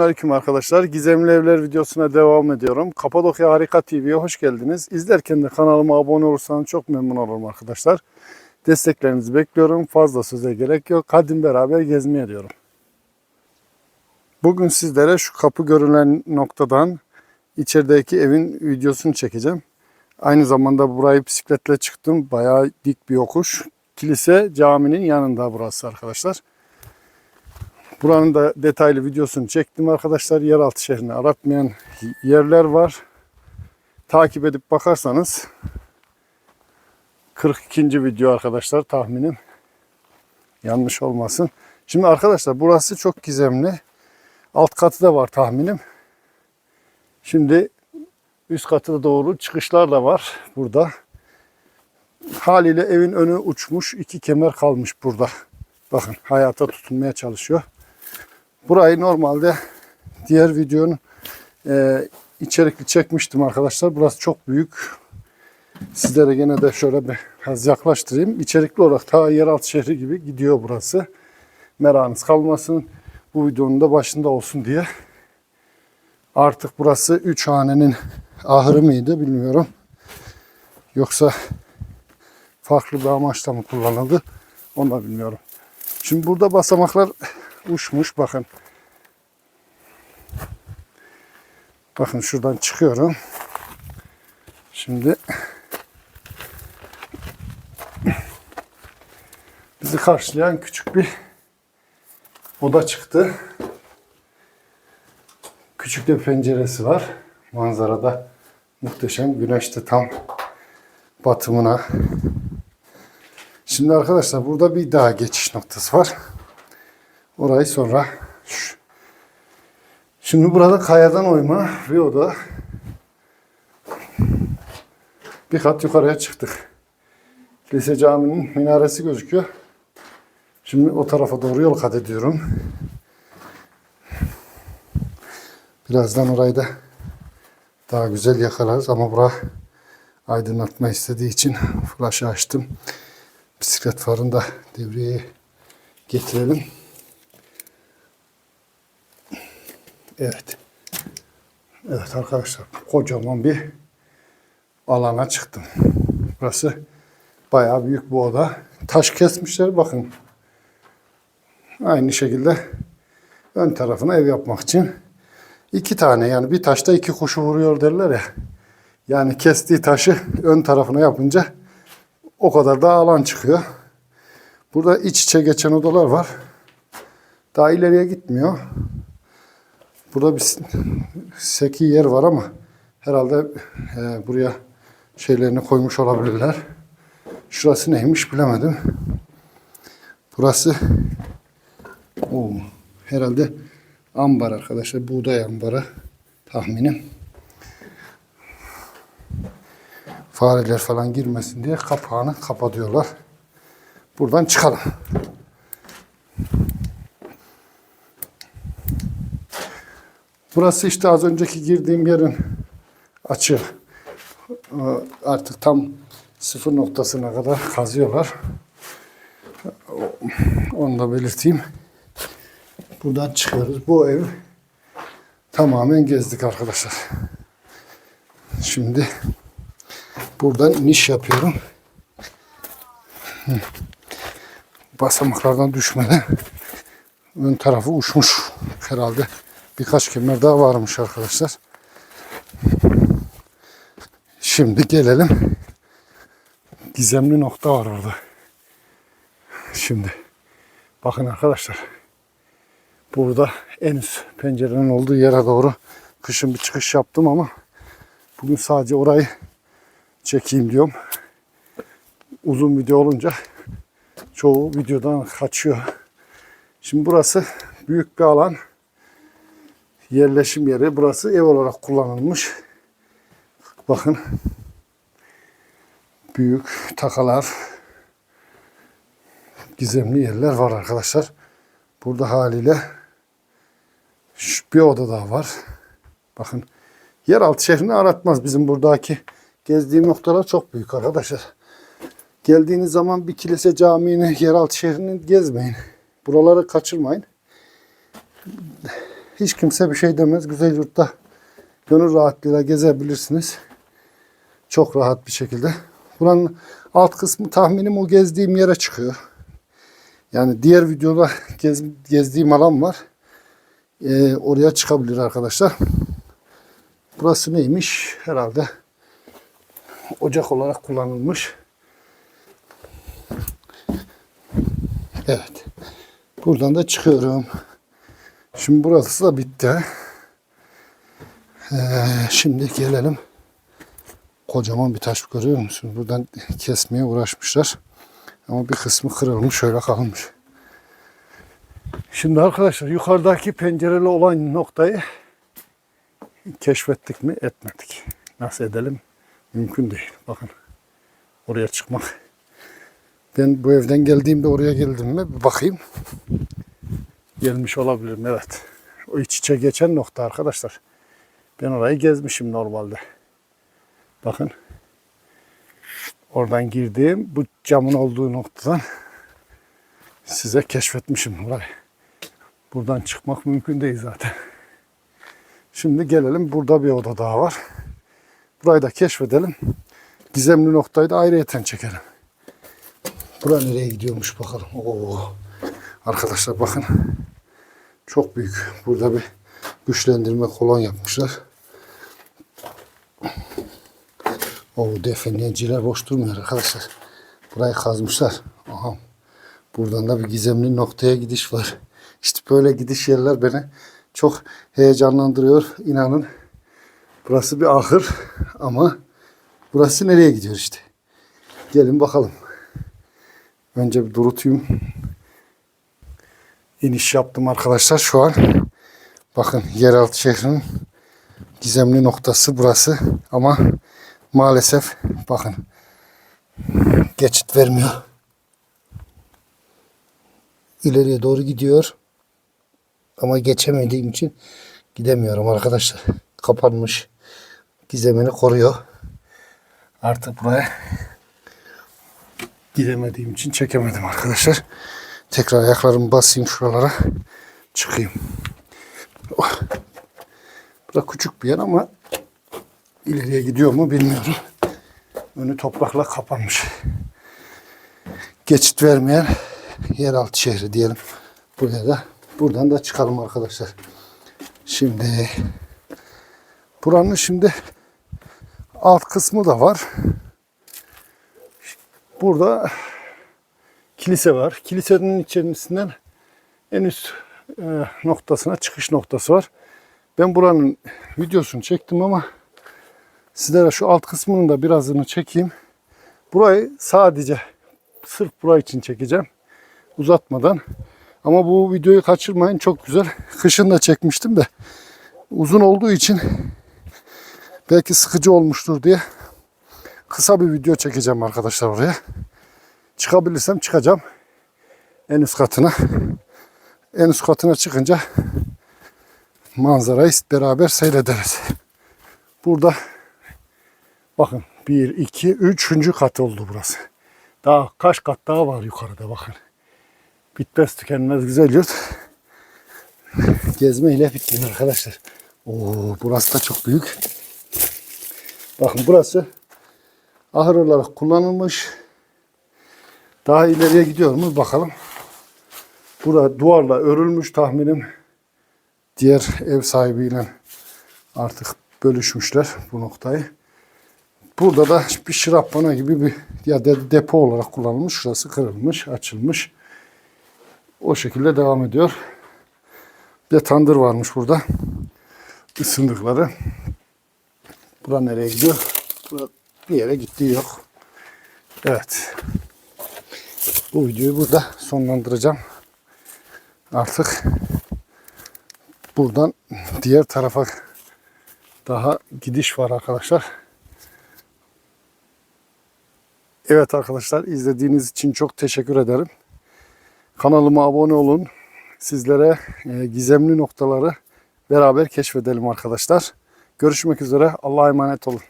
Selamünaleyküm arkadaşlar. Gizemli Evler videosuna devam ediyorum. Kapadokya Harika TV'ye hoş geldiniz. İzlerken de kanalıma abone olursanız çok memnun olurum arkadaşlar. Desteklerinizi bekliyorum. Fazla söze gerek yok. Hadi beraber gezmeye diyorum. Bugün sizlere şu kapı görülen noktadan içerideki evin videosunu çekeceğim. Aynı zamanda burayı bisikletle çıktım. Bayağı dik bir yokuş. Kilise caminin yanında burası arkadaşlar. Buranın da detaylı videosunu çektim arkadaşlar. Yeraltı şehrini aratmayan yerler var. Takip edip bakarsanız 42. video arkadaşlar tahminim. Yanlış olmasın. Şimdi arkadaşlar burası çok gizemli. Alt katı da var tahminim. Şimdi üst katıda doğru çıkışlar da var burada. Haliyle evin önü uçmuş. iki kemer kalmış burada. Bakın hayata tutunmaya çalışıyor. Burayı normalde diğer videonun e, içerikli çekmiştim arkadaşlar. Burası çok büyük. Sizlere gene de şöyle bir biraz yaklaştırayım. İçerikli olarak ta yeraltı şehri gibi gidiyor burası. Merakınız kalmasın. Bu videonun da başında olsun diye. Artık burası üç hanenin ahırı mıydı bilmiyorum. Yoksa farklı bir amaçla mı kullanıldı onu da bilmiyorum. Şimdi burada basamaklar uçmuş bakın. Bakın şuradan çıkıyorum. Şimdi bizi karşılayan küçük bir oda çıktı. Küçük de penceresi var. Manzarada muhteşem. Güneş de tam batımına. Şimdi arkadaşlar burada bir daha geçiş noktası var. Orayı sonra Şimdi burada kayadan oyma bir oda. Bir kat yukarıya çıktık. Lise caminin minaresi gözüküyor. Şimdi o tarafa doğru yol kat ediyorum. Birazdan orayı da daha güzel yakalarız ama bura aydınlatma istediği için flaşı açtım. Bisiklet farını da devreye getirelim. Evet. Evet arkadaşlar kocaman bir alana çıktım. Burası bayağı büyük bu oda. Taş kesmişler bakın. Aynı şekilde ön tarafına ev yapmak için iki tane yani bir taşta iki kuşu vuruyor derler ya. Yani kestiği taşı ön tarafına yapınca o kadar da alan çıkıyor. Burada iç içe geçen odalar var. Daha ileriye gitmiyor. Burada bir seki yer var ama herhalde e, buraya şeylerini koymuş olabilirler. Şurası neymiş bilemedim. Burası o herhalde ambar arkadaşlar. Buğday ambarı tahminim. Fareler falan girmesin diye kapağını kapatıyorlar. Buradan çıkalım. Burası işte az önceki girdiğim yerin açı. Ee, Artık tam sıfır noktasına kadar kazıyorlar. Onu da belirteyim. Buradan çıkıyoruz. Bu ev tamamen gezdik arkadaşlar. Şimdi buradan iniş yapıyorum. Basamaklardan düşmeden ön tarafı uçmuş herhalde. Birkaç kemer daha varmış arkadaşlar. Şimdi gelelim. Gizemli nokta var orada. Şimdi bakın arkadaşlar. Burada en üst pencerenin olduğu yere doğru kışın bir çıkış yaptım ama bugün sadece orayı çekeyim diyorum. Uzun video olunca çoğu videodan kaçıyor. Şimdi burası büyük bir alan yerleşim yeri. Burası ev olarak kullanılmış. Bakın. Büyük takalar. Gizemli yerler var arkadaşlar. Burada haliyle bir oda daha var. Bakın. Yeraltı şehrini aratmaz. Bizim buradaki gezdiğim noktalar çok büyük arkadaşlar. Geldiğiniz zaman bir kilise camini, yeraltı şehrini gezmeyin. Buraları kaçırmayın. Hiç kimse bir şey demez. Güzel yurtta gönül rahatlığıyla gezebilirsiniz. Çok rahat bir şekilde. Buranın alt kısmı tahminim o gezdiğim yere çıkıyor. Yani diğer videoda gez, gezdiğim alan var. Ee, oraya çıkabilir arkadaşlar. Burası neymiş? Herhalde ocak olarak kullanılmış. Evet. Buradan da çıkıyorum. Şimdi burası da bitti. Ee, şimdi gelelim. Kocaman bir taş görüyor musunuz? Buradan kesmeye uğraşmışlar. Ama bir kısmı kırılmış, şöyle kalmış. Şimdi arkadaşlar yukarıdaki pencereli olan noktayı keşfettik mi? Etmedik. Nasıl edelim? Mümkün değil. Bakın. Oraya çıkmak. Ben bu evden geldiğimde oraya geldim mi? Bir bakayım. Gelmiş olabilirim evet. O iç içe geçen nokta arkadaşlar. Ben orayı gezmişim normalde. Bakın. Oradan girdiğim bu camın olduğu noktadan size keşfetmişim orayı. Buradan çıkmak mümkün değil zaten. Şimdi gelelim burada bir oda daha var. Burayı da keşfedelim. Gizemli noktayı da ayrıyeten çekelim. Bura nereye gidiyormuş bakalım. Oo. Arkadaşlar bakın. Çok büyük. Burada bir güçlendirme kolon yapmışlar. O defneciler boş durmuyor arkadaşlar. Burayı kazmışlar. Aha. Buradan da bir gizemli noktaya gidiş var. İşte böyle gidiş yerler beni çok heyecanlandırıyor. İnanın. Burası bir ahır ama burası nereye gidiyor işte. Gelin bakalım. Önce bir durutayım. İniş yaptım arkadaşlar şu an. Bakın yeraltı şehrinin gizemli noktası burası. Ama maalesef bakın geçit vermiyor. İleriye doğru gidiyor. Ama geçemediğim için gidemiyorum arkadaşlar. Kapanmış. Gizemini koruyor. Artık buraya gidemediğim için çekemedim arkadaşlar. Tekrar ayaklarımı basayım şuralara. Çıkayım. Oh. Burada küçük bir yer ama ileriye gidiyor mu bilmiyorum. Önü toprakla kapanmış. Geçit vermeyen yeraltı şehri diyelim. Buraya da buradan da çıkalım arkadaşlar. Şimdi buranın şimdi alt kısmı da var. Burada kilise var. Kilisenin içerisinden en üst e, noktasına çıkış noktası var. Ben buranın videosunu çektim ama sizlere şu alt kısmının da birazını çekeyim. Burayı sadece sırf burayı için çekeceğim. Uzatmadan. Ama bu videoyu kaçırmayın. Çok güzel. Kışın da çekmiştim de uzun olduğu için belki sıkıcı olmuştur diye kısa bir video çekeceğim arkadaşlar oraya. Çıkabilirsem çıkacağım. En üst katına. En üst katına çıkınca manzarayı beraber seyrederiz. Burada bakın 1, 2, 3. kat oldu burası. Daha kaç kat daha var yukarıda bakın. Bitmez tükenmez güzel yurt. Gezme ile bitmiyor arkadaşlar. Oo, burası da çok büyük. Bakın burası ahır olarak kullanılmış. Daha ileriye gidiyor mu bakalım. Burada duvarla örülmüş tahminim. Diğer ev sahibiyle artık bölüşmüşler bu noktayı. Burada da bir şıraphane gibi bir ya de depo olarak kullanılmış. Şurası kırılmış, açılmış. O şekilde devam ediyor. Bir de tandır varmış burada. Isındıkları. Bura nereye gidiyor? Bura bir yere gittiği yok. Evet. Bu videoyu burada sonlandıracağım. Artık buradan diğer tarafa daha gidiş var arkadaşlar. Evet arkadaşlar izlediğiniz için çok teşekkür ederim. Kanalıma abone olun. Sizlere e, gizemli noktaları beraber keşfedelim arkadaşlar. Görüşmek üzere. Allah'a emanet olun.